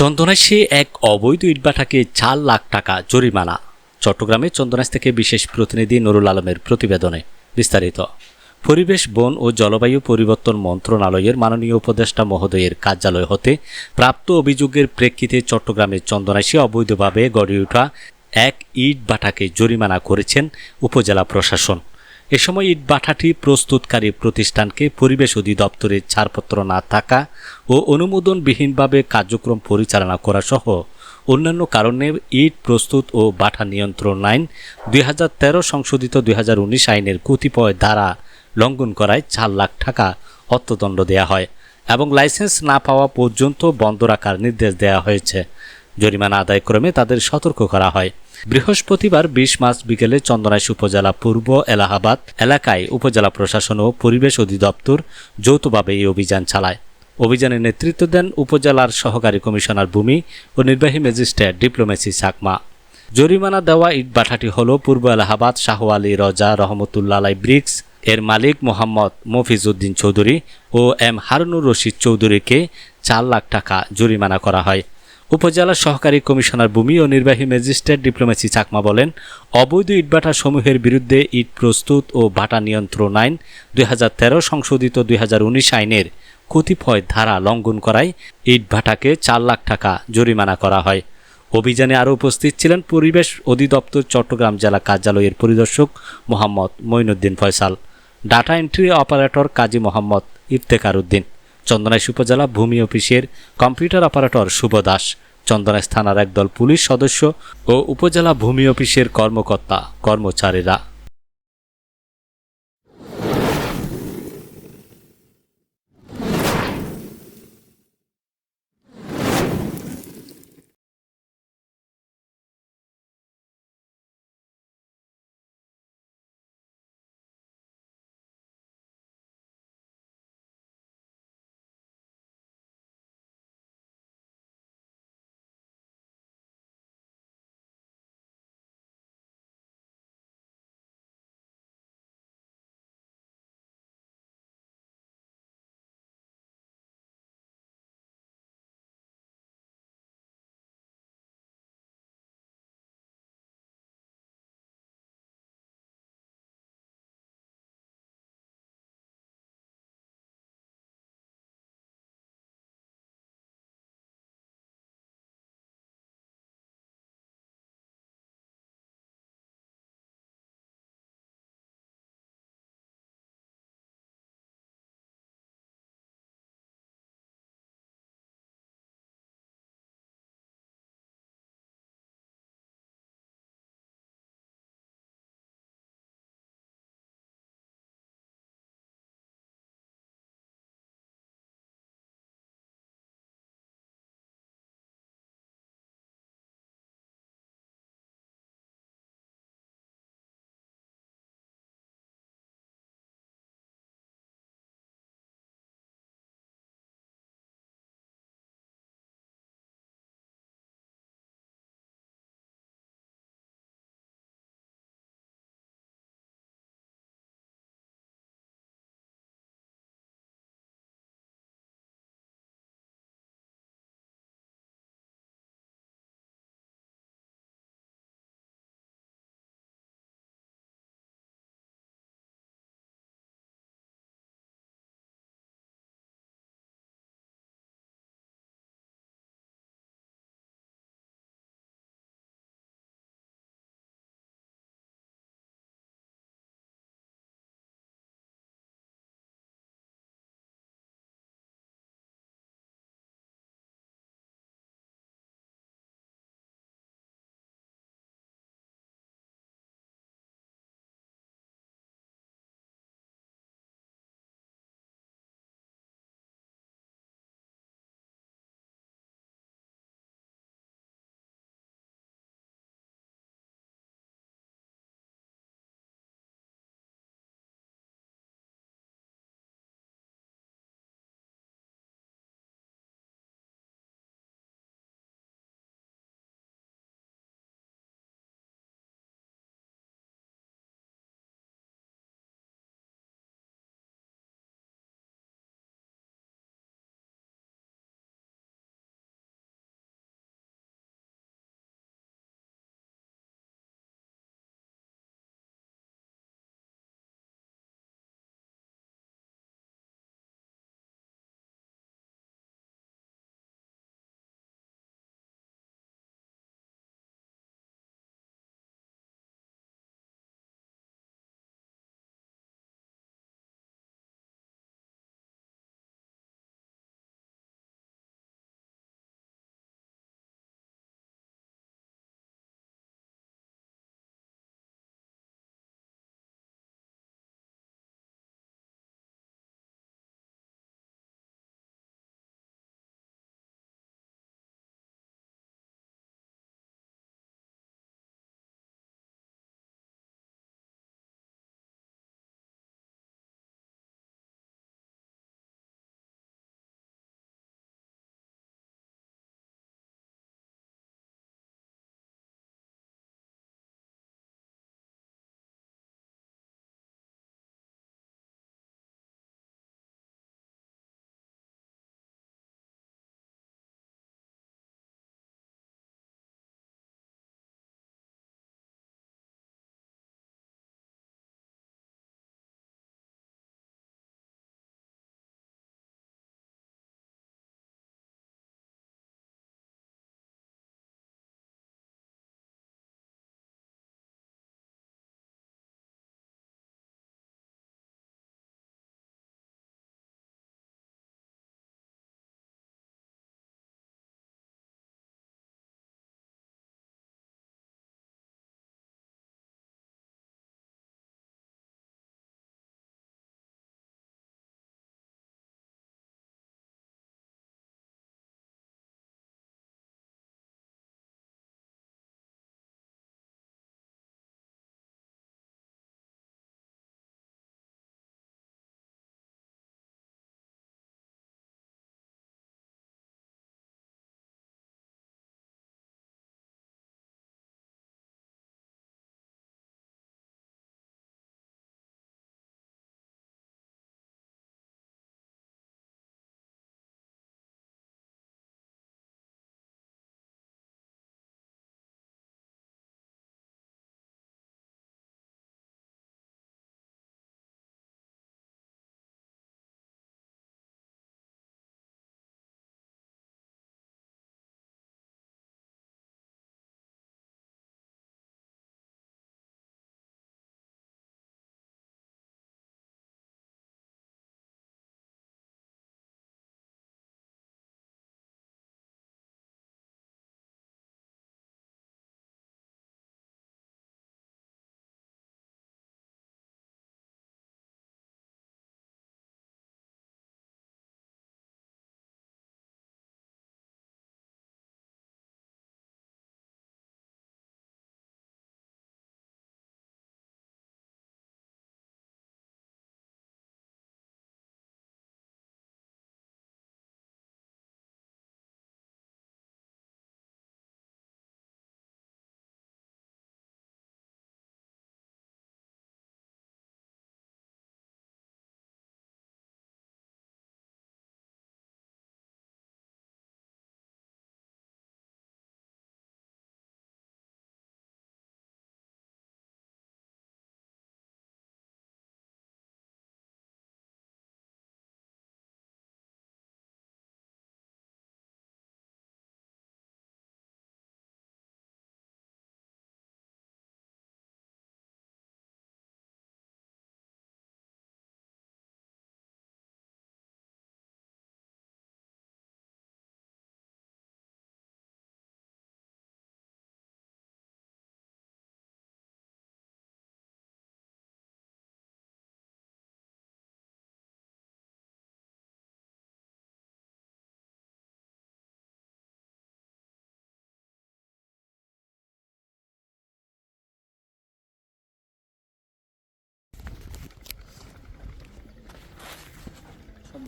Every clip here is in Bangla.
চন্দনাইশে এক অবৈধ ইটভাটাকে চার লাখ টাকা জরিমানা। চট্টগ্রামে চন্দনাইশ থেকে বিশেষ প্রতিনিধি নুরুল আলমের প্রতিবেদনে বিস্তারিত। পরিবেশ, বন ও জলবায়ু পরিবর্তন মন্ত্রণালয়ের মাননীয় উপদেষ্টা মহোদয়ের কার্যালয় হতে প্রাপ্ত অভিযোগের প্রেক্ষিতে চট্টগ্রামে চন্দনাইশে অবৈধভাবে গড়ে ওঠা এক ইট ভাটাকে জরিমানা করেছেন উপজেলা প্রশাসন। এ সময় ইটভাটাটি প্রস্তুতকারী প্রতিষ্ঠানকে পরিবেশ অধিদপ্তরের ছাড়পত্র না থাকা ও অনুমোদনবিহীনভাবে কার্যক্রম পরিচালনা করা সহ অন্যান্য কারণে ইট প্রস্তুত ও বাটা নিয়ন্ত্রণ আইন দুই হাজার তেরো সংশোধিত দুই হাজার উনিশ আইনের কতিপয় ধারা লঙ্ঘন করায় চার লাখ টাকা অর্থদণ্ড দেয়া হয় এবং লাইসেন্স না পাওয়া পর্যন্ত বন্ধ রাখার নির্দেশ দেওয়া হয়েছে। জরিমানা আদায় ক্রমে তাদের সতর্ক করা হয়। বৃহস্পতিবার বিশ মার্চ বিকেলে চন্দনাইশ উপজেলা পূর্ব এলাহাবাদ এলাকায় উপজেলা প্রশাসন ও পরিবেশ অধিদপ্তর যৌথভাবে এই অভিযান চালায়। অভিযানে নেতৃত্ব দেন উপজেলার সহকারী কমিশনার ভূমি ও নির্বাহী ম্যাজিস্ট্রেট ডিপ্লোমেসি চাকমা জরিমানা দেওয়া ইটভাটাটি হল পূর্ব এলাহাবাদ শাহ আলী রজা রহমতুল্লাহ ব্রিক্স এর মালিক মোহাম্মদ মফিজউদ্দিন চৌধুরী ও এম হারুনুর রশিদ চৌধুরীকে চার লাখ টাকা জরিমানা করা হয়। উপজেলা সহকারী কমিশনার ভূমি ও নির্বাহী ম্যাজিস্ট্রেট ডিপ্লোমেসি চাকমা বলেন, অবৈধ ইটভাটা সমূহের বিরুদ্ধে ইট প্রস্তুত ও ভাটা নিয়ন্ত্রণ আইন দুই হাজার তেরো সংশোধিত দুই হাজার উনিশ আইনের কতিপয় ধারা লঙ্ঘন করায় ইট ভাটাকে চার লাখ টাকা জরিমানা করা হয়। অভিযানে আরও উপস্থিত ছিলেন পরিবেশ অধিদপ্তর চট্টগ্রাম জেলা কার্যালয়ের পরিদর্শক Mohammad Moinuddin Faisal, data entry operator Kazi Mohammad Iftekhar Uddin. Chandanaish upazila ভূমি অফিসের কম্পিউটার অপারেটর শুভ দাস, চন্দনাইশ থানার একদল পুলিশ সদস্য ও উপজেলা ভূমি অফিসের কর্মকর্তা, কর্মচারীরা।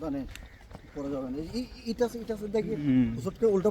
মানে পড়ে যাবেন এটা এটা দেখি হুম। উল্টা